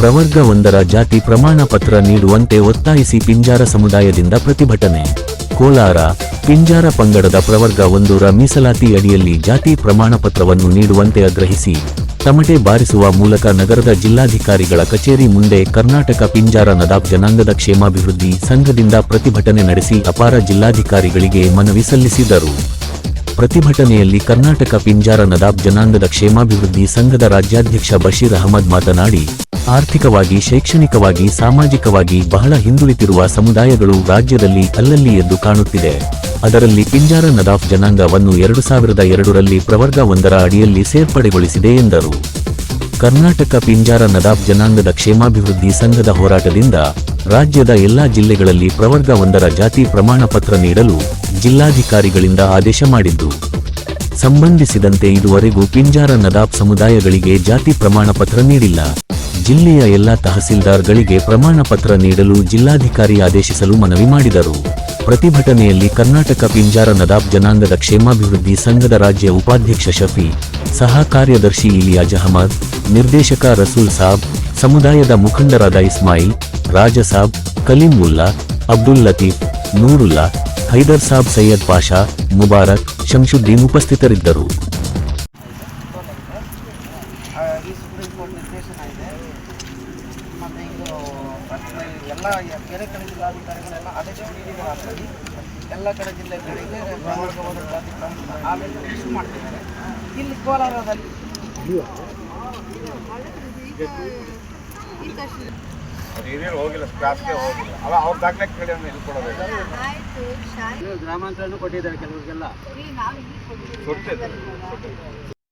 ಪ್ರವರ್ಗ ಒಂದರ ಜಾತಿ ಪ್ರಮಾಣ ಪತ್ರ ನೀಡುವಂತೆ ಒತ್ತಾಯಿಸಿ ಪಿಂಜಾರ ಸಮುದಾಯದಿಂದ ಪ್ರತಿಭಟನೆ. ಕೋಲಾರ, ಪಿಂಜಾರ ಪಂಗಡದ ಪ್ರವರ್ಗ ಒಂದರ ಮೀಸಲಾತಿ ಅಡಿಯಲ್ಲಿ ಜಾತಿ ಪ್ರಮಾಣ ಪತ್ರವನ್ನು ನೀಡುವಂತೆ ಆಗ್ರಹಿಸಿ, ತಮಟೆ ಬಾರಿಸುವ ಮೂಲಕ ನಗರದ ಜಿಲ್ಲಾಧಿಕಾರಿಗಳ ಕಚೇರಿ ಮುಂದೆ ಕರ್ನಾಟಕ ಪಿಂಜಾರ ನದಾಬ್ ಜನಾಂಗದ ಕ್ಷೇಮಾಭಿವೃದ್ಧಿ ಸಂಘದಿಂದ ಪ್ರತಿಭಟನೆ ನಡೆಸಿ ಅಪಾರ ಜಿಲ್ಲಾಧಿಕಾರಿಗಳಿಗೆ ಮನವಿ ಸಲ್ಲಿಸಿದರು. ಪ್ರತಿಭಟನೆಯಲ್ಲಿ ಕರ್ನಾಟಕ ಪಿಂಜಾರ ನದಾಬ್ ಜನಾಂಗದ ಕ್ಷೇಮಾಭಿವೃದ್ಧಿ ಸಂಘದ ರಾಜ್ಯಾಧ್ಯಕ್ಷ ಬಶೀರ್ ಅಹಮದ್ ಮಾತನಾಡಿ, ಆರ್ಥಿಕವಾಗಿ, ಶೈಕ್ಷಣಿಕವಾಗಿ, ಸಾಮಾಜಿಕವಾಗಿ ಬಹಳ ಹಿಂದುಳಿತಿರುವ ಸಮುದಾಯಗಳು ರಾಜ್ಯದಲ್ಲಿ ಅಲ್ಲಲ್ಲಿ ಎದ್ದು ಕಾಣುತ್ತಿದೆ. ಅದರಲ್ಲಿ ಪಿಂಜಾರ ನದಾಫ್ ಜನಾಂಗವನ್ನು ಎರಡು ಸಾವಿರದ ಎರಡರಲ್ಲಿ ಪ್ರವರ್ಗ ಒಂದರ ಅಡಿಯಲ್ಲಿ ಸೇರ್ಪಡೆಗೊಳಿಸಿದೆ ಎಂದರು. ಕರ್ನಾಟಕ ಪಿಂಜಾರ ನದಾಫ್ ಜನಾಂಗದ ಕ್ಷೇಮಾಭಿವೃದ್ಧಿ ಸಂಘದ ಹೋರಾಟದಿಂದ ರಾಜ್ಯದ ಎಲ್ಲಾ ಜಿಲ್ಲೆಗಳಲ್ಲಿ ಪ್ರವರ್ಗ ಒಂದರ ಜಾತಿ ಪ್ರಮಾಣ ಪತ್ರ ನೀಡಲು ಜಿಲ್ಲಾಧಿಕಾರಿಗಳಿಂದ ಆದೇಶ ಮಾಡಿದ್ದು. ಸಂಬಂಧಿಸಿದಂತೆ ಇದುವರೆಗೂ ಪಿಂಜಾರ ನದಾಬ್ ಸಮುದಾಯಗಳಿಗೆ ಜಾತಿ ಪ್ರಮಾಣ ಪತ್ರ ನೀಡಿಲ್ಲ. ಜಿಲ್ಲೆಯ ಎಲ್ಲಾ ತಹಸೀಲ್ದಾರ್ಗಳಿಗೆ ಪ್ರಮಾಣ ಪತ್ರ ನೀಡಲು ಜಿಲ್ಲಾಧಿಕಾರಿ ಆದೇಶಿಸಲು ಮನವಿ ಮಾಡಿದರು. ಪ್ರತಿಭಟನೆಯಲ್ಲಿ ಕರ್ನಾಟಕ ಪಿಂಜಾರ ನದಾಬ್ ಜನಾಂಗದ ಕ್ಷೇಮಾಭಿವೃದ್ಧಿ ಸಂಘದ ರಾಜ್ಯ ಉಪಾಧ್ಯಕ್ಷ ಶಫಿ, ಸಹ ಕಾರ್ಯದರ್ಶಿ ಇಲಿಯಾಜ್ ಅಹಮದ್ ನಿರ್ದೇಶಕ ರಸೂಲ್ ಸಾಬ್, ಸಮುದಾಯದ ಮುಖಂಡರಾದ ಇಸ್ಮಾಯಿಲ್ ರಾಜಸಾಬ್ ಕಲೀಂ ಉಲ್ಲಾ ಅಬ್ದುಲ್ ಲತೀಫ್, ನೂರುಲ್ಲಾ ಹೈದರ್ ಸಾಬ್ ಸೈಯದ್ ಪಾಷಾ ಮುಬಾರಕ್ ಶಂಶುದ್ದೀನ್ ಉಪಸ್ಥಿತರಿದ್ದರು. ಎಲ್ಲ ಕಡೆ ಜಿಲ್ಲೆಗಳಿಗೆ ಆಮೇಲೆ ಮಾಡ್ತಿದ್ದಾರೆ ಇಲ್ಲಿ ಕೋಲಾರದಲ್ಲಿ ಹಿರಿಯರು ಹೋಗಿಲ್ಲ ಕ್ಲಾಸ್ಗೆ ಹೋಗಿಲ್ಲ. ಅವ ಅವ್ರ ದಾಖಲೆ ಕೇಳಿ ಕೊಡೋದು ಗ್ರಾಮಾಂತರನೂ ಕೊಟ್ಟಿದ್ದಾರೆ ಕೆಲವರಿಗೆಲ್ಲ. ನಾವು ಇಲ್ಲಿ ಕೊಡ್ತೀವಿ ಕೊಡ್ತಿದ್ದಾರೆ